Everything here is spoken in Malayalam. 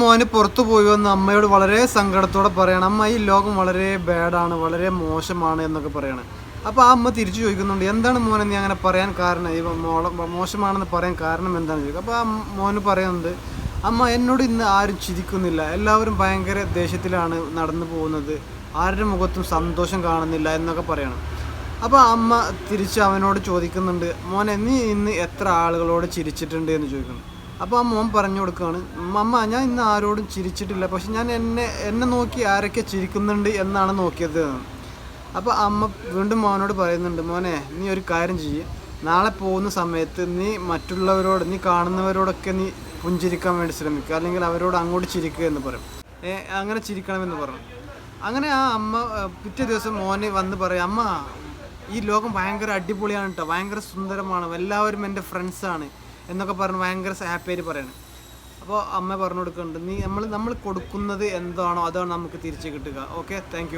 മോന് പുറത്തു പോയി വന്ന് അമ്മയോട് വളരെ സങ്കടത്തോടെ പറയണം അമ്മ ഈ ലോകം വളരെ ബാഡാണ് വളരെ മോശമാണ് എന്നൊക്കെ പറയണം. അപ്പോൾ ആ അമ്മ തിരിച്ചു ചോദിക്കുന്നുണ്ട് എന്താണ് മോനെ നീ അങ്ങനെ പറയാൻ കാരണം? ഈ മോളെ മോശമാണെന്ന് പറയാൻ കാരണം എന്താണെന്ന് ചോദിക്കും. അപ്പോൾ ആ മോന് പറയുന്നുണ്ട് അമ്മ എന്നോട് ഇന്ന് ആരും ചിരിക്കുന്നില്ല. എല്ലാവരും ഭയങ്കര ദേഷ്യത്തിലാണ് നടന്നു പോകുന്നത്. ആരുടെ മുഖത്തും സന്തോഷം കാണുന്നില്ല എന്നൊക്കെ പറയണം. അപ്പോൾ അമ്മ തിരിച്ച് അവനോട് ചോദിക്കുന്നുണ്ട് മോനെ നീ ഇന്ന് എത്ര ആളുകളോട് ചിരിച്ചിട്ടുണ്ട്? എന്ന് ചോദിക്കുന്നു അപ്പോൾ ആ മോൻ പറഞ്ഞു കൊടുക്കുകയാണ് അമ്മ ഞാൻ ഇന്ന് ആരോടും ചിരിച്ചിട്ടില്ല. പക്ഷെ ഞാൻ എന്നെ എന്നെ നോക്കി ആരൊക്കെ ചിരിക്കുന്നുണ്ട് എന്നാണ് നോക്കിയത്. അപ്പോൾ അമ്മ വീണ്ടും മോനോട് പറയുന്നുണ്ട് മോനെ നീ ഒരു കാര്യം ചെയ്യ്. നാളെ പോകുന്ന സമയത്ത് നീ മറ്റുള്ളവരോട് നീ കാണുന്നവരോടൊക്കെ നീ പുഞ്ചിരിക്കാൻ വേണ്ടി ശ്രമിക്കുക. അല്ലെങ്കിൽ അവരോട് അങ്ങോട്ട് ചിരിക്കുക എന്ന് പറയും. അങ്ങനെ ചിരിക്കണമെന്ന് പറഞ്ഞു. അങ്ങനെ ആ അമ്മ പിറ്റേ ദിവസം മോനെ വന്ന് പറയും അമ്മ ഈ ലോകം ഭയങ്കര അടിപൊളിയാണ് കേട്ടോ ഭയങ്കര സുന്ദരമാണ്. എല്ലാവരും എന്റെ ഫ്രണ്ട്സാണ് എന്നൊക്കെ പറഞ്ഞ് ഭയങ്കര ഹാപ്പിയായിട്ട് പറയണം. അപ്പോൾ അമ്മ പറഞ്ഞു കൊടുക്കുന്നുണ്ട് നീ നമ്മൾ നമ്മൾ കൊടുക്കുന്നത് എന്താണോ അതാണ് നമുക്ക് തിരിച്ച് കിട്ടുക. Okay thank